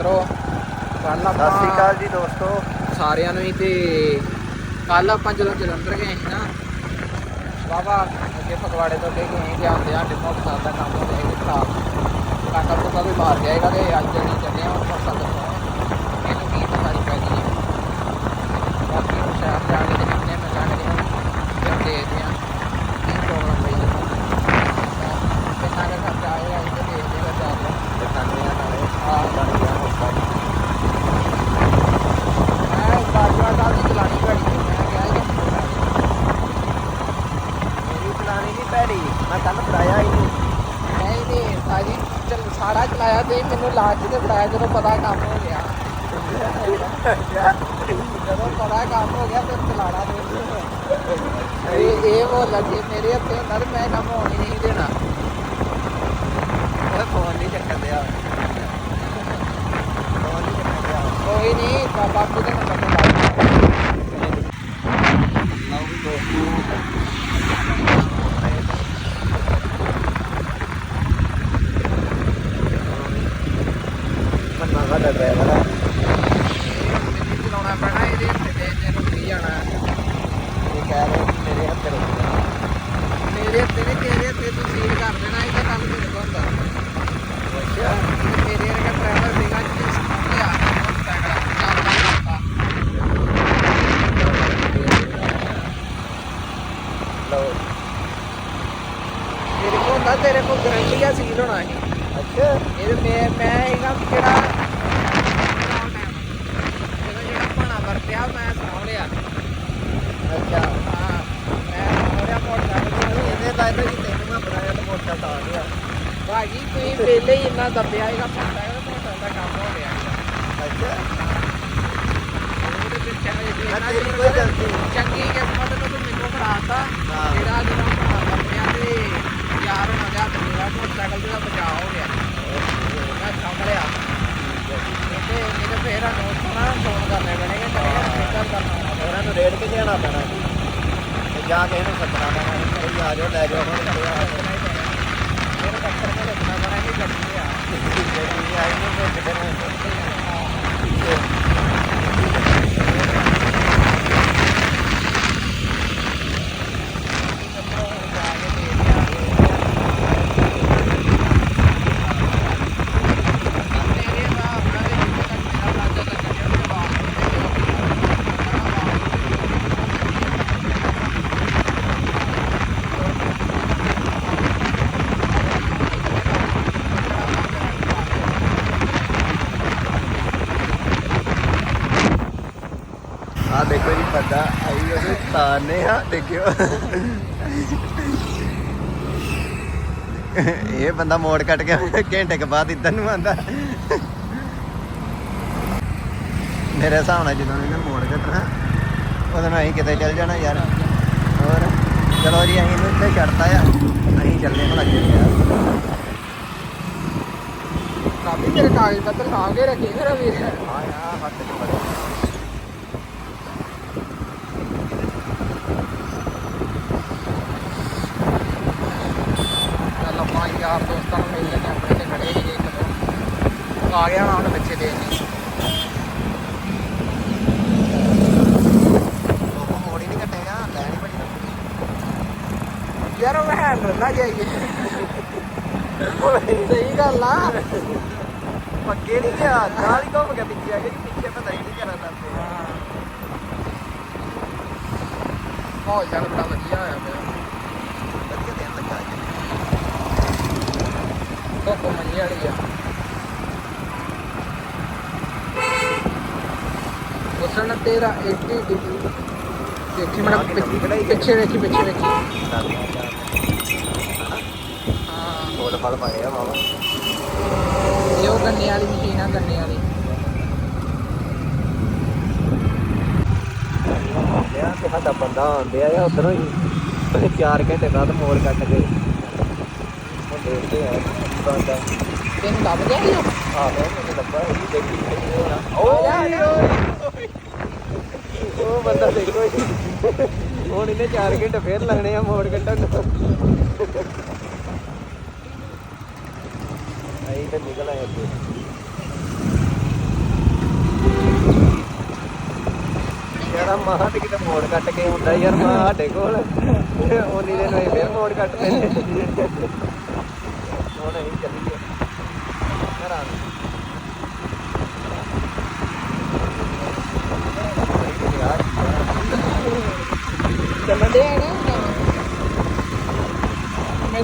ਮਿੱਤਰੋ ਕੱਲ ਸਤਿ ਸ਼੍ਰੀ ਅਕਾਲ ਜੀ ਦੋਸਤੋ। ਸਾਰਿਆਂ ਨੂੰ ਹੀ ਤੇ ਕੱਲ ਆਪਾਂ ਜਦੋਂ ਜਲੰਧਰ ਗਏ ਸੀ ਨਾ ਵਾਵਾ ਅੱਗੇ ਫਗਵਾੜੇ ਤੋਂ ਅੱਗੇ ਗਏ ਸੀ ਜਾਂਦੇ ਆ ਮੋਟਰਸਾਈਕਲ ਦਾ ਕੰਮ ਹੋ ਗਿਆ ਖਰਾਬ ਕਾਕਾ ਤੋਂ ਵੀ ਮਾਰ ਜਾਏਗਾ ਤੇ ਅੱਜ ਨਹੀਂ ਚੱਲੇ ਆ ਮੋਟਰਸਾਈਕਲ ਤੋਂ ਇਹਨੂੰ ਕੀ ਪਤਾ ਨਹੀਂ ਪੈ ਗਈ ਬਾਕੀ ਉਹ ਸ਼ਹਿਰ ਜਾ ਕੇ ਦੇਖਦੇ ਆ ਮਿਲਾਂਗੇ ਫਿਰ ਦੇਖਦੇ ਆ ਕੀ ਪ੍ਰੋਬਲਮ ਪਈ ਹੈ ਕਿੰਨਾ ਕੁ ਖਰਚਾ ਆਏਗਾ ਇਹ ਤੇ ਦੇਖਦੇ ਆ ਜਾ ਕੇ ਦਿਖਾਉਂਦੇ ਆ ਨਾਲੇ ਹਾਂ। ਬਣ ਗਿਆ ਮੌਕਾ ਮੈਂ ਬਾਜਵਾ ਸਾਹਿਬ ਦੀ ਚਲਾਣੀ ਘੜੀ ਤੇ ਮੈਂ ਕਿਹਾ ਇਹ ਮੇਰੀ ਚਲਾਣੀ ਨਹੀਂ ਭੈੜੀ ਮੈਂ ਕੱਲ ਫੜਾਇਆ ਇਹਨੂੰ ਨਹੀਂ ਨਹੀਂ ਸਾਜੀ ਚਲ ਸਾਰਾ ਚਲਾਇਆ ਤੇ ਮੈਨੂੰ ਲਾਜ ਤੇ ਫੜਾਇਆ ਜਦੋਂ ਪਤਾ ਕੰਮ ਹੋ ਗਿਆ। ਜਦੋਂ ਪਤਾ ਕੰਮ ਹੋ ਗਿਆ ਤੇ ਚਲਾਣਾ ਤੇ ਇਹ ਇਹ ਉਹ ਲੱਗੇ ਮੇਰੇ ਹੱਥੇ ਹੁੰਦਾ ਤੇ ਮੈਂ ਕੰਮ ਹੋਣ ਹੀ ਨਹੀਂ ਦੇਣਾ ਉਹ ਫੋਨ ਨਹੀਂ ਚੱਕਣ ਦਿਆ ਫੋਨ ਨਹੀਂ ਚੱਕਣ ਦਿਆ ਕੋਈ ਨਹੀਂ ਬਾਬਾ ਜੀ ਦੇ ਨੰਬਰ ਤੇ ਲਾ ਲਓ ਵੀ ਦੋਸਤੋ ਮੰਨਾ ਦਾ ਡਰਾਈਵਰ ਹੈ ਮੈਨੂੰ ਚਲਾਉਣਾ ਪੈਣਾ ਇਹਦੇ ਹੱਥੇ ਤੇ ਤੈਨੂੰ ਕੀ ਜਾਣਾ ਇਹ ਕਹਿ ਰਹੇ ਕਿ ਮੇਰੇ ਹੱਥ ਰੁਕ ਜਾ ਮੇਰੇ ਹੱਥੇ ਨੇ ਤੇਰੇ ਹੱਥੇ ਤੂੰ ਸੀਲ ਕਰ ਦੇਣਾ ਇਹ ਤਾਂ ਕੰਮ ਮੇਰੇ ਕੋਲ ਹੁੰਦਾ ਅੱਛਾ ਤੇਰੇ ਵਰਗਾ ਡਰਾਈਵਰ ਸੀਗਾ ਜਿਸ ਨੇ ਆ ਮੋਟਰਸਾਈਕਲ ਚੱਲਦਾ ਲਓ ਤੇਰੇ ਕੋਲ ਹੁੰਦਾ ਤੇਰੇ ਕੋਲ ਗਰੰਟੀ ਆ ਸੀਲ ਹੋਣਾ ਸੀ ਅੱਛਾ ਇਹ ਮੈਂ ਮੈਂ ਹੈਗਾ ਵੀ ਜਿਹੜਾ ਜਦੋਂ ਜਿਹੜਾ ਭਾਣਾ ਵਰਤਿਆ ਮੈਂ ਸਾਂਭ ਲਿਆ ਅੱਛਾ ਹਾਂ ਮੈਂ ਸਾਂਭ ਲਿਆ ਮੋਟਰਸਾਈਕਲ ਨੂੰ। ਇਹਨੇ ਤਾਂ ਇਹਦਾ ਜੀ ਤੈਨੂੰ ਮੈਂ ਬਣਾਇਆ ਤਾਂ ਮੋਟਾ ਤਾਂ ਆ ਗਿਆ। ਭਾਜੀ ਤੁਸੀਂ ਪਹਿਲੇ ਹੀ ਇੰਨਾ ਦੱਬਿਆ ਹੈਗਾ ਮੋਟਰਸਾਈਕਲ ਮੋਟਰਸਾਈਕਲ ਦਾ ਕੰਮ ਹੋ ਗਿਆ। ਅੱਛਾ। ਉਹਦੇ ਵਿੱਚ ਚੰਗੀ ਮੈਂ ਤੇਰੀ ਕੋਈ ਗਲਤੀ ਨਹੀਂ। ਚੰਗੀ ਕਿਸਮਤ ਨੂੰ ਤੂੰ ਮੈਨੂੰ ਫੜਾਤਾ ਹਾਂ। ਜਿਹੜਾ ਜਿਹੜਾ ਭਾਣਾ ਵਰਤਿਆ ਤੇ ਯਾਰ ਹੋਣਾ ਜਾਂ ਮੇਰਾ ਮੋਟਰਸਾਈਕਲ ਦਾ ਬਚਾਅ ਹੋ ਗਿਆ। ਮੈਂ ਸਾਂਭ ਲਿਆ। ਤੇ ਮੇਰੇ ਫੇਰ ਆ ਨੋਟ ਕਰਨਾ ਫੋਨ ਕਰਨੇ ਪੈਣਗੇ ਚਲੇਗਾ ਫਿਕਰ ਕਰਨਾ ਉਹਨਾਂ ਨੂੰ ਰੇਡ ਕੇ ਜਾਣਾ ਪੈਣਾ? ਸੀ ਤੇ ਜਾ ਕੇ ਇਹਨੂੰ ਸੱਦਣਾ ਪੈਣਾ। ਸੀ ਭਾਈ ਆ ਜਾਓ ਲੈ ਜਾਓ। ਹੁਣ ਤੇ ਆ ਜਾਓ। ਮੇਰੇ ਡਾਕਟਰ ਕੋਲ ਲੱਗਣਾ ਪੈਣਾ ਕਿ ਗੱਡੀ ਆ। ਜਿਹੜੀ ਆਈ ਨੂੰ ਭੇਜ ਦੇਣਾ ਆ ਦੇਖੋ ਜੀ ਪਤਾ ਆਈ ਉਹਦੇ ਤਾਨੇ ਆ ਦੇਖਿਓ। ਇਹ ਬੰਦਾ ਮੋੜ ਕੱਟ ਕੇ ਘੰਟੇ ਕੇ ਬਾਅਦ ਇੱਧਰ ਨੂੰ ਆਂਦਾ ਮੇਰੇ ਹਿਸਾਬ ਨਾਲ ਜਦੋਂ ਇਹਨੇ ਮੋੜ ਕੱਟਣਾ ਉਦੋਂ ਅਸੀਂ ਕਿਤੇ ਚੱਲ ਜਾਣਾ ਯਾਰ। ਹੋਰ ਚਲੋ ਜੀ ਅਸੀਂ ਇਹਨੂੰ ਇੱਥੇ ਛੱਡਤਾ ਆ। ਅਸੀਂ ਚੱਲਦੇ ਹੁਣ ਅੱਗੇ ਯਾਰ ਕਾਫੀ ਤੇਰੇ ਕਾਗਜ਼ ਪੱਤਰ ਸਾਂਭ ਕੇ ਰੱਖੇ ਮੇਰਾ ਵੀਰ ਹਾਂ ਆ ਹੱਥ ਚ ਫੜਿਆ ਚੱਲ ਆਪਾਂ ਯਾਰ ਦੋਸਤਾਂ ਨੂੰ ਮਿਲ ਲੈਂਦੇ ਆਪਣੇ ਤੇ ਖੜੇ ਸੀਗੇ ਚਲੋ ਆ ਗਿਆ ਹੁਣ ਬੱਚੇ ਦੇ ਜੀ ਯਾਰ ਉਹ ਹੈਂਡਲ ਨਾ ਜਾਈਏ ਸਹੀ ਗੱਲ ਆ। ਪੱਕੇ ਨਹੀਂ ਗਿਆ, ਨਾਲ ਹੀ ਘੁੰਮ ਕੇ ਪਿੱਛੇ ਆ ਗਏ ਪਿੱਛੇ ਪਤਾ ਹੀ ਨਹੀਂ ਕਰਾਂ ਲੱਗੇ ਮਾਹੌਲ ਚੱਲ ਬੜਾ ਵਧੀਆ ਹੋਇਆ ਪਿਆ। ਵਧੀਆ ਦਿਨ ਲੱਗਾ ਜੀ ਧੁੱਪ ਮਣੀ ਵਾਲੀ ਆ। ਉਸਨ ਤੇਰਾ 80 ਡਿਗਰੀ ਦੇਖੀ। ਮੜਾ ਪਿੱਛੇ। ਵੇਖੀ ਪਿੱਛੇ ਵੇਖੀ ਹਾਂ। ਫੁੱਲ ਫਲ ਪਾਏ ਆ ਬਾਬਾ ਇਹ ਉਹ ਗੰਨੇ ਵਾਲੀ ਮਸ਼ੀਨ ਆ ਗੰਨੇ ਵਾਲੀ। ਲਿਆ ਤੇ ਸਾਡਾ ਬੰਦਾ ਆਉਂਦੇ ਆ ਉਧਰੋਂ ਹੀ। 4 ਘੰਟੇ ਬਾਅਦ ਮੋੜ ਕੱਟ ਕੇ ਉਹ ਦੇਖਦੇ ਆ ਬੰਦਾ। ਤੈਨੂੰ ਲੱਭ ਗਿਆ ਸੀ ਉਹ? ਆ ਗਿਆ ਮੈਨੂੰ ਲੱਭਾ ਇਹ ਦੇਖੀ ਕਿੱਥੇ ਜਾ, ਆ ਓਏ। ਉਹ ਬੰਦਾ ਦੇਖੋ ਜੀ ਹੁਣ ਇਹਨੇ 4 ਘੰਟੇ ਫੇਰ ਲੱਗਣੇ ਆ ਮੋੜ ਕੱਢਣ ਨੂੰ। ਆਈ ਤੇ ਨਿਕਲ ਆਇਆ ਜੀ ਯਾਰ ਮਾਂ ਤੇ ਕਿਤੇ ਮੋੜ ਕੱਟ ਕੇ ਹੁੰਦਾ ਯਾਰ ਮਾਂ ਸਾਡੇ ਕੋਲ। ਉਹ ਨੀਲੇ ਨੂੰ ਫੇਰ ਮੋੜ ਕੱਟ ਲੈਂਦੇ।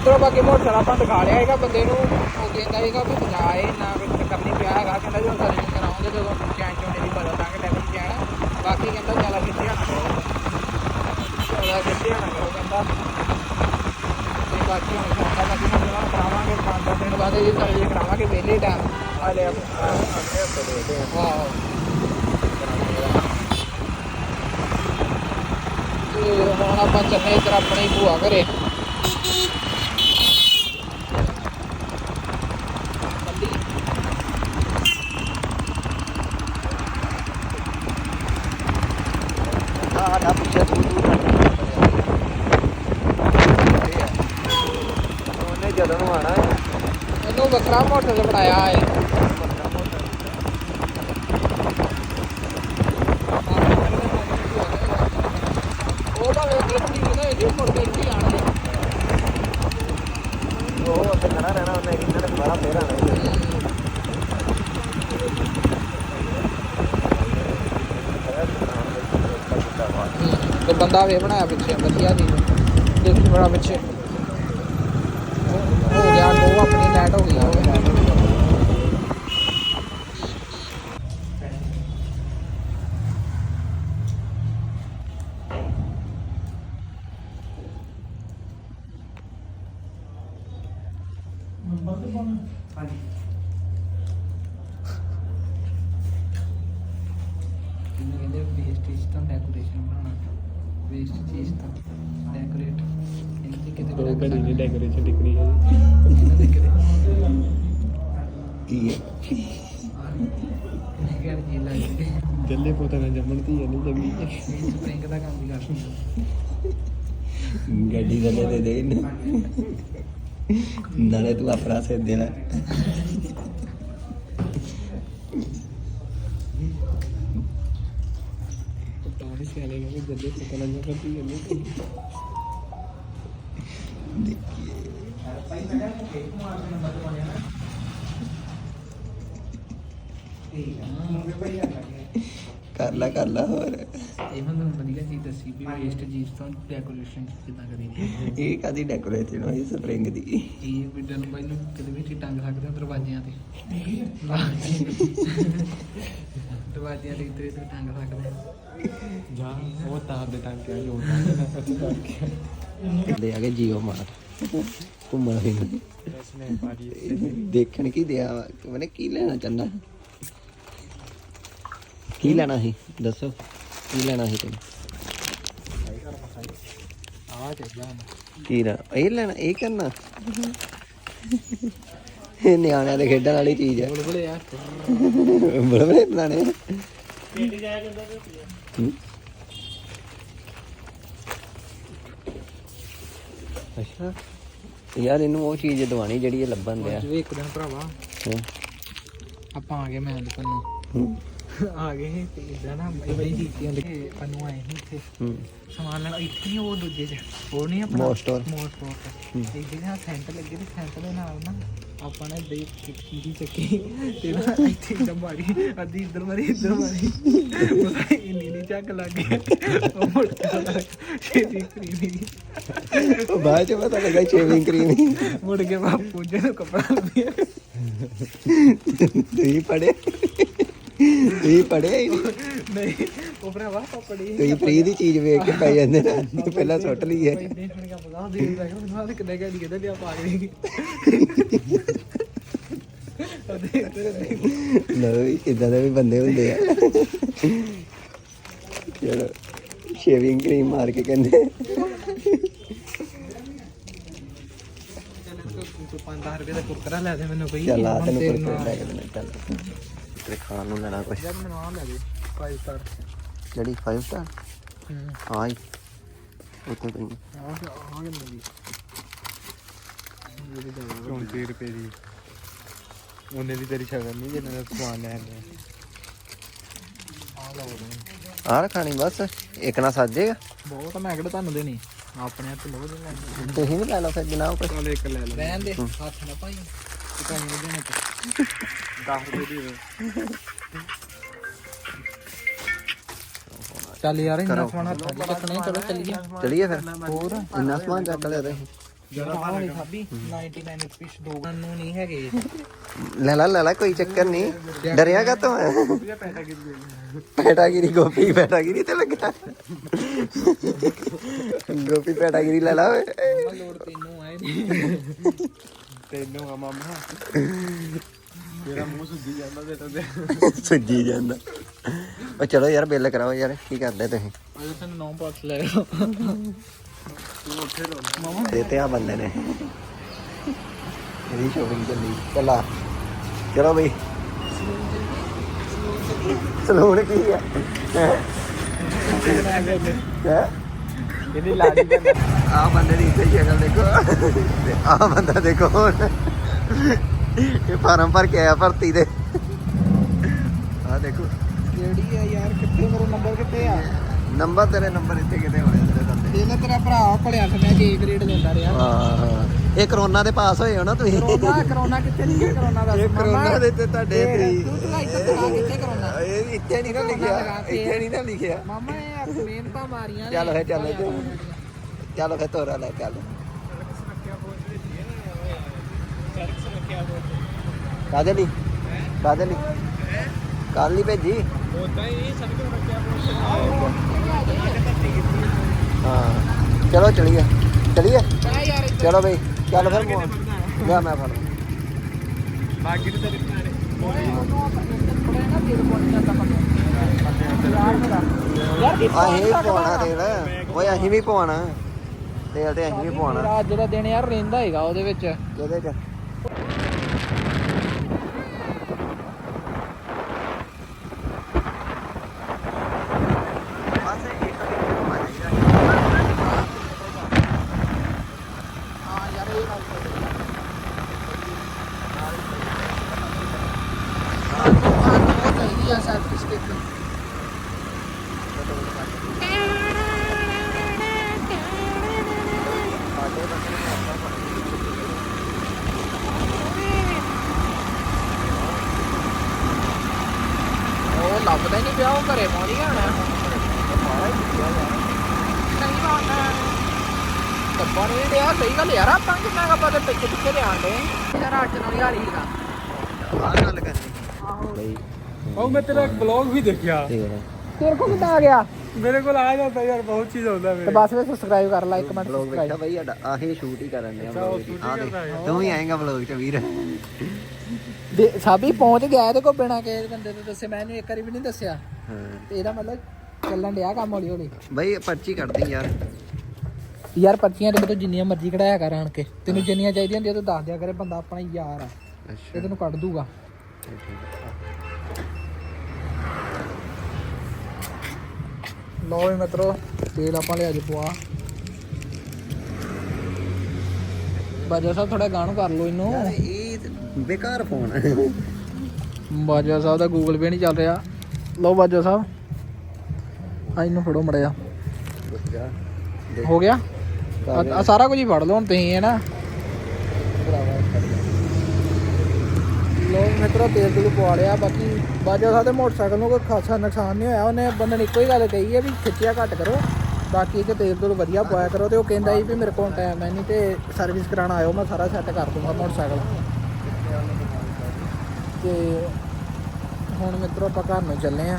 ਮੈਟਰੋ ਬਾਕੀ ਮੋਟਰ ਆਪਾਂ ਦਿਖਾ ਲਿਆ ਹੈਗਾ, ਬੰਦੇ ਨੂੰ ਉਹ ਕਹਿੰਦਾ ਹੈਗਾ ਵੀ ਬਜਾਏ ਨਾ ਕੁਝ ਕਰਨੀ ਪਿਆ ਹੈਗਾ, ਕਹਿੰਦਾ ਜਦੋਂ ਸਰਵਿਸ ਕਰਾਉਂਗੇ ਜਦੋਂ ਚੈਨ ਚੋਣੇ ਦੀ ਬਦਲ ਦਾਂਗੇ ਟੈਕਸ ਚੈਨ। ਬਾਕੀ ਕਹਿੰਦਾ ਜ਼ਿਆਦਾ ਕਿੱਥੇ ਆਣਾ ਕਰੋ ਜ਼ਿਆਦਾ ਕਿੱਥੇ ਆਣਾ ਕਰੋ ਕਹਿੰਦਾ ਤੇ ਬਾਕੀ ਹੁਣ ਕਹਿੰਦਾ ਬਾਕੀ ਹੁਣ ਕਰਾਵਾਂਗੇ, ਪੰਜ ਦਸ ਦਿਨ ਬਾਅਦ ਇਹ ਸਰਵਿਸ ਕਰਾਵਾਂਗੇ ਵਿਹਲੇ ਟਾਈਮ ਆ ਲੈ ਅਗਲੇ ਹਫ਼ਤੇ ਦੇਖਦੇ ਹਾਂ ਵਾਹ ਤੇ ਹੁਣ ਆਪਾਂ ਚੱਲੇ ਇੱਧਰ ਆਪਣੇ ਭੂਆ ਘਰੇ ਕੱਲੀ ਆਹ ਸਾਡਾ ਪਿੱਛੇ ਦੂਰ ਦੂਰ ਉਹਨੇ ਜਦੋਂ ਨੂੰ ਆਣਾ ਹੈ ਇਹਨੂੰ ਤੇ ਬਣਾਇਆ ਹੈ। ਉਹ ਤਾਂ ਵੇਖ ਲੱਗੀ ਨਾ ਇਹਦੀ ਮੋਟਰ ਇੱਥੇ ਆਣਾ ਉਹ ਉੱਥੇ ਖੜਾ ਰਹਿਣਾ ਉਹਨੇ ਇਹਨਾਂ ਨੇ ਦੁਬਾਰਾ ਫੇਰ ਆਣਾ ਹੈ। ਤੇ ਬੰਦਾ ਵੇ ਬਣਾਇਆ ਪਿੱਛੇ ਵਧੀਆ ਦੀ ਦੇਖੀ ਬੜਾ ਪਿੱਛੇ। ਹੋ ਗਿਆ ਉਹ ਆਪਣੀ ਲਾਈਟ ਹੋ ਗਈ। ਪੋਤਾ ਨਾ ਜੰਮਣ ਧੀ ਨਹੀਂ। ਇਹ ਸਪਰਿੰਗ ਦਾ ਕੰਮ ਵੀ ਕਰਦੀ ਆ। ਗੱਡੀ ਦੇ ਦੇ ਇਹਨੂੰ। ਨਾਲੇ ਤੂੰ ਆਪਣਾ ਸਿਰ ਦੇ ਲੈ ਤਾਂ ਹੀ ਪੋਤਾ ਨਾ ਜੰਮਣ ਧੀ ਨਹੀਂ। ਚੰਗੀ ਕਰ ਲਾ ਕਰ ਲਾ ਹੋਰ। ਇਹ ਹੁਣ ਮੈਨੂੰ ਵਧੀਆ ਚੀਜ਼ ਦੱਸੀ ਵੀ ਵੇਸਟ ਚੀਜ਼ ਤੋਂ ਡੈਕੋਰੇਸ਼ਨ ਕਿੱਦਾਂ ਕਰੀਦੀ ਇਹ ਕਾਦੀ ਡੈਕੋਰੇਸ਼ਨ ਹੋਈ ਸਪਰਿੰਗ ਦੀ? ਇਹ ਵੀ ਡਨ ਬਾਈ ਨੂੰ ਕਿਤੇ ਵੀ ਟੰਗ ਸਕਦੇ ਆ ਦਰਵਾਜ਼ਿਆਂ ਤੇ। ਦਰਵਾਜ਼ਿਆਂ ਤੇ ਇੱਧਰ ਟੰਗ ਸਕਦੇ ਜਾਂ ਉਹ ਤਾਂ ਦੇ ਆ ਕੇ ਜੀਓ ਮਾਰ ਘੁੰਮਣ ਫਿਰਨ। ਰਸਨੇ ਪਾਰੀ ਦੇਖਣ ਕੀ ਦਿਆ ਵਾ? ਮੈਨੇ ਕੀ ਲੈਣਾ ਚਾਹੁੰਦਾ? ਕੀ ਲੈਣਾ ਸੀ? ਦੱਸੋ। ਕੀ ਲੈਣਾ ਸੀ ਤੈਨੂੰ? ਆ ਚਾਹੀਦਾ ਕੀ ਲੈਣਾ ਇਹ ਲੈਣਾ ਇਹ ਕਰਨਾ? ਇਹ ਨਿਆਣਿਆਂ ਦੇ ਖੇਡਣ ਵਾਲੀ ਚੀਜ਼ ਹੈ ਬੁਲਬੁਲ ਯਾਰ ਬੜੇ ਬਣਾਣੇ? ਅੱਛਾ। ਯਾਰ ਇਹਨੂੰ ਉਹ ਚੀਜ਼ ਦਵਾਣੀ ਜਿਹੜੀ ਇਹ ਲੱਭਣ ਦਿਆ। ਜਿਵੇਂ ਇੱਕ ਦਿਨ ਭਰਾਵਾ। ਆਪਾਂ ਆ ਗਏ ਮੈਂ ਤੇ ਪੰਨੂ ਹੂੰ। ਆ ਗਏ ਤੇ ਇਦਾਂ ਨਾ ਬੜੀ ਬੜੀ ਚੀਜ਼ਾਂ ਦੇ ਪੰਨੂ ਆਏ ਸੀ ਇੱਥੇ। ਹੂੰ। ਸਮਾਨ ਲੈਣਾ ਇੱਥੇ ਨਹੀਂ ਉਹ ਦੂਜੇ ਚ ਉਹ ਨਹੀਂ ਆਪਣਾ। ਮੋਰ store। ਮੋਰ ਸਟੋਰ ਤੇ। ਤੇ ਜਿਹਦੇ ਨਾਲ ਸੈਂਟਰ ਲੱਗੇ ਤੇ ਸੈਂਟਰ ਦੇ ਨਾਲ ਨਾ ਆਪਾਂ ਨੇ ਦੇ ਚੀਜ਼ੀ ਚੱਕੀ। ਤੇ ਨਾ ਇੱਥੇ ਇੱਦਾਂ ਮਾਰੀ ਅੱਧੀ ਇੱਧਰ ਮਾਰੀ ਇੱਧਰ ਮਾਰੀ। ਉਹਦਾ ਇੰਨੀ ਨਹੀਂ ਚੱਕ ਲੱਗ ਗਿਆ ਉਹ ਮੁੜ ਕੇ ਛੇਤੀ ਕਰੀਮੀ ਉਹ ਬਾਅਦ ਚ ਪਤਾ ਲੱਗਾ ਸ਼ੇਵਿੰਗ ਕਰੀਮ। ਹੀ ਮੁੜ ਕੇ ਬਾਪੂ ਜੀ ਨੂੰ ਕਪੜਾ ਲੱਭਿਆ ਤੁਸੀਂ ਪੜੇ ਤੁਸੀਂ ਪੜਿਆ ਹੀ ਨਹੀਂ। ਨਹੀਂ ਉਹ ਭਰਾਵਾ ਪਪੜੀ ਤੁਸੀਂ ਫ੍ਰੀ ਦੀ ਚੀਜ਼ ਵੇਖ ਕੇ ਪੈ ਜਾਂਦੇ ਨਾ ਪਹਿਲਾਂ ਸੁੱਟ ਲਈ ਹੈ। ਨਹੀਂ ਸੁਣ ਕੇ ਮੈਨੂੰ ਕਿੰਨੇ ਲਿਆ ਪਾ ਲੋ ਇਦਾਂ ਦੇ ਵੀ ਬੰਦੇ ਹੁੰਦੇ ਆ। ਚਲੋ ਸ਼ੇਵਿੰਗ ਕਰੀਮ ਮਾਰ ਕੇ ਕਹਿੰਦੇ। ਤੂੰ 5-10 ਰੁਪਏ ਦਾ ਕੁਰਕਰਾ ਲੈ ਦੇ ਮੈਨੂੰ ਕੋਈ ਚੱਲ ਆ ਤੈਨੂੰ ਕੁਰਕਰੇ ਲੈ ਕੇ ਦੇਣੇ ਚੱਲ। ਤੇਰੇ ਖਾਣ ਨੂੰ ਲੈਣਾ ਕੁਛ। ਯਾਰ ਮੈਨੂੰ ਆ ਲੈ ਦੇ 5 ਸਟਾਰ ਜਿਹੜੀ 5 ਸਟਾਰ ਹੂੰ। ਆਈ ਉੱਥੇ ਪਈ। ਆ ਆ ਕਿੰਨੇ ਦੀ? 34 ਰੁਪਏ ਦੀ। ਉਹਨੇ ਦੀ ਤੇਰੀ ਸ਼ਗਨ ਨਹੀਂ ਜਿੰਨਾ ਦਾ ਸਮਾਨ ਲੈਣੇ ਆਹ ਖਾਣੀ ਬਸ ਇੱਕ ਨਾ ਸੱਜ ਜਾਏਗਾ ਬਹੁਤ ਮੈਂ ਕਿਹੜਾ ਤੁਹਾਨੂੰ ਦੇਣੀ? ਆਪਣੇ ਹੱਥ ਲੋ ਦੇ ਤੁਸੀਂ ਵੀ ਲੈ ਲਓ ਫਿਰ ਜਨਾਬ ਕੁਛ। ਚੱਲ ਇੱਕ ਲੈ ਲੈ ਰਹਿਣ ਦੇ ਹੱਥ ਨਾ ਭਾਈ ਕਿਤਾ ਨਹੀਂ ਦੇਣੇ ਤੇ। 10 ਰੁਪਏ ਦੀ ਦੇ ਚੱਲ ਯਾਰ ਇੰਨਾ ਸਮਾਨ ਹੱਥਾਂ 'ਚ ਚੱਕਣਾ ਚਲੋ ਚੱਲੀਏ। ਚਲਿਏ ਫਿਰ। ਹੋਰ? ਇੰਨਾ ਸਮਾਨ ਚੱਕ ਲਿਆ ਆਹ ਵਾਲੀ ਖਾਬੀ 99 ਰੁਪਏ ਦੋ ਨੂੰ ਨਹੀਂ ਹੈਗੇ। ਲੈ ਲੈ ਲੈ ਲੈ ਕੋਈ ਚੱਕਰ ਨਹੀਂ। ਡਰਿਆ ਕਾ ਤੂੰ? ਪੈਟਾਗਿਰੀ ਗੋਪੀ ਪੈਟਾਗਿਰੀ ਤੇ ਲੱਗਾ। ਗੋਪੀ ਪੈਟਾਗਿਰੀ ਲੈ ਲਾ ਓਏ। ਮੈਂ ਲੋੜ ਤੈਨੂੰ ਆਏ ਤੈਨੂੰ ਆ ਮਾਮਾ। ਮੂੰਹ ਸੁੱਜੀ ਜਾਂਦਾ ਤੇ ਤੇ। ਸੁੱਜੀ ਜਾਂਦਾ। ਉਹ ਚਲੋ ਯਾਰ ਬਿੱਲ ਕਰਾਓ ਯਾਰ ਕੀ ਕਰਦੇ ਤੁਸੀਂ? ਅਜੇ ਤੈਨੂੰ ਨੌ ਪਾਸ ਲੈ ਲਓ ਤੂੰ ਉੱਥੇ ਲੋ ਤੇ ਤੇ ਆ ਬੰਦੇ ਨੇ। ਇਹਦੀ ਸ਼ੋਪਿੰਗ ਚੱਲੀ। ਚਲਾ ਚਲੋ ਬਈ। ਸਲੂਨ ਕੀ ਹੈ? ਹੈ? ਇਹਦੀ ਲਾੜੀ ਦਾ ਆ ਬੰਦੇ ਦੀ ਇੱਥੇ ਸ਼ਕਲ ਦੇਖੋ। ਆ ਬੰਦਾ ਦੇਖੋ। ਇਹ ਫਾਰਮ ਭਰ ਕੇ ਆਇਆ ਭਰਤੀ ਦੇ। ਆ ਦੇਖੋ। ਕਿਹੜੀ ਆ ਯਾਰ ਕਿੱਥੇ ਮੇਰਾ ਨੰਬਰ ਕਿੱਥੇ ਆ? ਨੰਬਰ ਤੇਰੇ ਨੰਬਰ ਇੱਥੇ ਕਿਤੇ ਹੋਣੇ ਤੇਰੇ ਬੰਦੇ। ਇਹਨੇ ਤੇਰਾ ਭਰਾ ਪੜਿਆ ਸੀ ਮੈਂ ਜੇ ਗ੍ਰੇਡ ਲੈਂਦਾ ਰਿਹਾ। ਹਾਂ ਇਹ ਕਰੋਨਾ ਦੇ ਪਾਸ ਹੋਏ ਹੋ ਨਾ ਤੁਸੀਂ? ਕਰੋਨਾ ਕਰੋਨਾ ਕਿੱਥੇ ਨਹੀਂ ਕਰੋਨਾ ਦਾ ਇਹ ਕਰੋਨਾ ਦੇ ਤੇ ਤੁਹਾਡੇ ਤੂੰ ਤੇ ਤੂੰ ਕਿੱਥੇ ਕਰੋਨਾ? ਇਹ ਇੱਥੇ ਨਹੀਂ ਨਾ ਲਿਖਿਆ। ਇੱਥੇ ਨਹੀਂ ਨਾ ਲਿਖਿਆ। ਮਾਮਾ ਇਹ ਮਿਹਨਤਾਂ ਮਾਰੀਆਂ ਚੱਲ ਫੇ ਚੱਲ ਚੱਲ ਫੇ ਤੋਰਾ ਲੈ ਚੱਲ। ਕਾਦੇ ਲਈ? ਕਾਦੇ ਲਈ? ਕੱਲ ਨਹੀਂ ਭੇਜੀ? ਉਦਾਂ ਹੀ ਸਭ ਤੋਂ ਰੱਖਿਆ ਹਾਂ। ਚਲੋ ਚਲੀਏ। ਚਲੀਏ? ਚਲੋ ਬਈ ਚੱਲ ਫਿਰ ਲਿਆ ਮੈਂ ਫੜ ਬਾਕੀ ਤੇ ਤੇਰੇ ਅਸੀਂ ਵੀ ਪਵਾਉਣਾ ਤੇਲ। ਓਏ ਅਸੀਂ ਵੀ ਪਵਾਉਣਾ। ਤੇਲ ਤੇ ਅਸੀਂ ਵੀ ਪਵਾਉਣਾ। ਅੱਜ ਦਾ ਦਿਨ ਯਾਰ ਰਹਿੰਦਾ ਹੈਗਾ ਉਹਦੇ ਵਿੱਚ। ਕਿਹਦੇ ਚ? ਚਾਹੀਦੀ ਆ ਸਰਟੀਫਿਕੇਟ ਉਹ ਲੱਭਦਾ ਹੀ ਨਹੀਂ ਪਿਆ ਉਹ ਘਰੇ ਪਹੁੰਚ ਗਿਆ ਹੋਣਾ। ਸਹੀ ਬਾਤ ਹੈ ਡੱਬਾ ਨਹੀਂ ਰਿਹਾ ਸਹੀ ਗੱਲ ਯਾਰ ਆਪਾਂ ਕਿੰਨਾ ਕੱਪਾ ਦੇ ਪਿੱਛੇ ਪਿੱਛੇ ਲਿਆਣ ਦੇ ਯਾਰ ਅੱਠ ਨੌ ਹਜ਼ਾਰ ਹੀਗਾ ਆਹ ਗੱਲ ਕਰਨੀ। ਬਈ ਉਹ ਮੈਂ ਤੇਰਾ ਇੱਕ ਬਲੌਗ ਵੀ ਦੇਖਿਆ। ਤੇਰੇ ਕੋਲ ਕਿੱਦਾਂ ਆ ਗਿਆ? ਮੇਰੇ ਕੋਲ ਆ ਜਾਂਦਾ ਯਾਰ ਬਹੁਤ ਚੀਜ਼ ਹੁੰਦਾ ਤੇ ਮੇਰੇ ਬਸ ਵੀ ਸਬਸਕ੍ਰਾਈਬ ਕਰ ਲੈ ਇੱਕ ਮਿੰਟ ਵਲੌਗ ਵੇਖਿਆ ਸਬਸਕ੍ਰਾਈਬ ਬਈ ਸਾਡਾ ਆਹੀ ਸ਼ੂਟ ਹੀ ਕਰਨ ਦੇ ਅੱਛਾ, ਉਹ shoot ਹੀ ਆ ਦੇ ਕਰਦਾ ਹੈ। ਤੂੰ ਵੀ ਆਏਗਾ ਵਲੌਗ ਚ ਵੀਰ। ਦੇ ਸਾਬੀ ਪਹੁੰਚ ਗਿਆ ਇਹਦੇ ਕੋਲ ਬਿਨਾ ਕਿਸੇ ਬੰਦੇ ਤੋਂ ਦੱਸੇ ਮੈਂ ਇਹਨੂੰ ਇੱਕ ਵਾਰੀ ਵੀ ਨਹੀਂ ਦੱਸਿਆ। ਹਾਂ। ਤੇ ਇਹਦਾ ਮਤਲਬ ਚੱਲਣ ਡਿਆ ਕੰਮ ਹੌਲੀ ਹੌਲੀ ਬਈ ਪਰਚੀ ਕੱਢਦੀ ਯਾਰ। ਯਾਰ ਪਰਚੀਆਂ ਤੇ ਤੋਂ ਜਿੰਨੀਆਂ ਮਰਜ਼ੀ ਕਢਾਇਆ ਕਰ ਆਣ ਕੇ। ਤੈਨੂੰ ਜਿੰਨੀਆਂ ਚਾਹੀਦੀਆਂ ਹੁੰਦੀਆਂ ਤੂੰ ਦੱਸ ਦਿਆ ਕਰੇ ਬੰਦਾ ਆਪਣਾ ਯਾਰ ਆ। ਇਹ ਅੱਛਾ ਤੈਨੂੰ ਕੱਢ ਦੂਗਾ। ਲੋ ਵੀ ਮਿੱਤਰੋ ਤੇਲ ਆਪਾਂ ਲਿਆ ਜੀ ਪਵਾ ਬਾਜਾ ਸਾਹਿਬ ਥੋੜਾ ਗਾਣੂ ਕਰ ਲਓ ਇਹਨੂੰ। ਇਹ ਬੇਕਾਰ ਫੋਨ ਹੈ ਬਾਜਾ ਸਾਹਿਬ ਦਾ ਗੂਗਲ ਪੇ ਨਹੀਂ ਚੱਲ ਰਿਹਾ। ਲਓ ਬਾਜਾ ਸਾਹਿਬ ਆ ਇਹਨੂੰ ਫੜੋ ਮੜਿਆ। ਹੋ ਗਿਆ? ਆ ਸਾਰਾ ਕੁਝ ਹੀ ਫੜ ਲਓ ਹੁਣ ਤੁਸੀਂ ਹੈ ਨਾ? ਲੋ ਮਿੱਤਰੋ ਤੇਲ ਤੂਲ ਪਵਾ ਲਿਆ ਬਾਕੀ ਬਾਜਾ ਸਾਹਿਬ ਦੇ ਮੋਟਰਸਾਈਕਲ ਨੂੰ ਕੋਈ ਖਾਸਾ ਨੁਕਸਾਨ ਨਹੀਂ ਹੋਇਆ ਉਹਨੇ ਬੰਦੇ ਨੇ ਇੱਕੋ ਹੀ ਗੱਲ ਕਹੀ ਹੈ ਵੀ ਖਿੱਚਿਆ ਘੱਟ ਕਰੋ ਬਾਕੀ ਕਿ ਤੇਲ ਤੂਲ ਵਧੀਆ ਪਵਾਇਆ ਕਰੋ ਤੇ ਉਹ ਕਹਿੰਦਾ ਸੀ ਵੀ ਮੇਰੇ ਕੋਲ ਟਾਈਮ ਹੈ ਨਹੀਂ ਤੇ ਸਰਵਿਸ ਕਰਾਉਣ ਆਇਓ ਮੈਂ ਸਾਰਾ ਸੈੱਟ ਕਰ ਦੂੰਗਾ ਮੋਟਰਸਾਈਕਲ। ਤੇ ਹੁਣ ਮਿੱਤਰੋ ਆਪਾਂ ਘਰ ਨੂੰ ਚੱਲੇ ਆ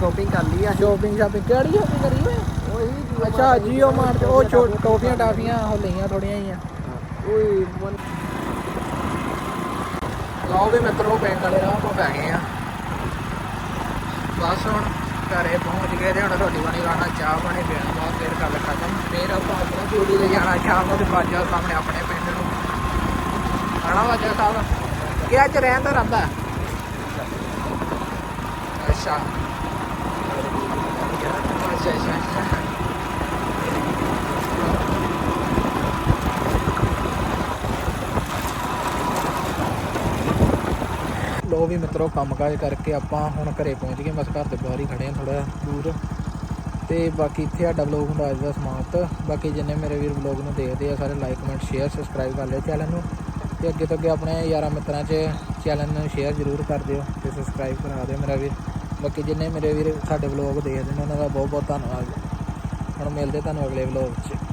ਸ਼ੋਪਿੰਗ ਕਰ ਲਈ ਆ। ਸ਼ੋਪਿੰਗ ਸ਼ਾਪਿੰਗ ਕਿਹੜੀ ਸ਼ੋਪਿੰਗ ਕਰੀ ਓਏ? ਉਹੀ ਅੱਛਾ ਜੀਓ ਮਾਰਟ ਉਹ ਟੋਫੀਆਂ ਟਾਫੀਆਂ ਉਹ ਲਈਆਂ ਥੋੜੀਆਂ ਹੀ ਆ ਓਏ ਲਓ ਵੀ ਮਿੱਤਰੋ ਪਿੰਡ ਵਾਲੇ ਰਾਹ ਤੋਂ ਪੈ ਗਏ ਆ। ਬਸ ਹੁਣ ਘਰੇ ਪਹੁੰਚ ਗਏ ਤੇ ਹੁਣ ਰੋਟੀ ਪਾਣੀ ਖਾਣਾ, ਚਾਹ ਪਾਣੀ ਪੀਣਾ ਬਾਅਦ ਫਿਰ ਗੱਲ ਖਤਮ। ਫਿਰ ਆਪਾਂ ਆਪਣਾ ਡਿਊਟੀ ਤੇ ਜਾਣਾ ਸ਼ਾਮ ਨੂੰ ਤੇ ਬਾਜਾ ਸਾਹਮਣੇ ਆਪਣੇ ਪਿੰਡ ਨੂੰ। ਆਣਾ ਬਾਜਾ ਸਾਹਿਬ? ਇਹ ਅੱਜ ਰਹਿਣ ਦਾ ਰਹਿੰਦਾ ਅੱਛਾ। ਅੱਛਾ ਅੱਛਾ। ਲੋ ਵੀ ਮਿੱਤਰੋ ਕੰਮਕਾਜ ਕਰਕੇ ਆਪਾਂ ਹੁਣ ਘਰੇ ਪਹੁੰਚ ਗਏ, ਬਸ ਘਰ ਦੇ ਬਾਹਰ ਹੀ ਖੜੇ ਆ ਥੋੜਾ ਦੂਰ। ਤੇ ਬਾਕੀ ਇੱਥੇ ਸਾਡਾ ਵਲੌਗ ਹੁੰਦਾ ਅੱਜ ਦਾ ਸਮਾਪਤ। ਬਾਕੀ ਜਿੰਨੇ ਮੇਰੇ ਵੀਰ ਵਲੌਗ ਨੂੰ ਦੇਖਦੇ ਆ, ਸਾਰੇ ਲਾਈਕ ਕਮੈਂਟ ਸ਼ੇਅਰ ਸਬਸਕ੍ਰਾਈਬ ਕਰ ਲਿਓ ਚੈਨਲ ਨੂੰ। ਤੇ ਅੱਗੇ ਤੋਂ ਅੱਗੇ ਆਪਣੇ ਯਾਰਾਂ ਮਿੱਤਰਾਂ 'ਚ ਚੈਨਲ ਨੂੰ ਸ਼ੇਅਰ ਜ਼ਰੂਰ ਕਰ ਦਿਓ ਤੇ ਸਬਸਕ੍ਰਾਈਬ ਕਰਾ ਦਿਓ ਮੇਰਾ ਵੀਰ। ਬਾਕੀ ਜਿੰਨੇ ਮੇਰੇ ਵੀਰ ਸਾਡੇ ਵਲੌਗ ਦੇਖਦੇ ਨੇ, ਉਹਨਾਂ ਦਾ ਬਹੁਤ ਬਹੁਤ ਧੰਨਵਾਦ। ਹੁਣ ਮਿਲਦੇ ਤੁਹਾਨੂੰ ਅਗਲੇ ਵਲੌਗ 'ਚ।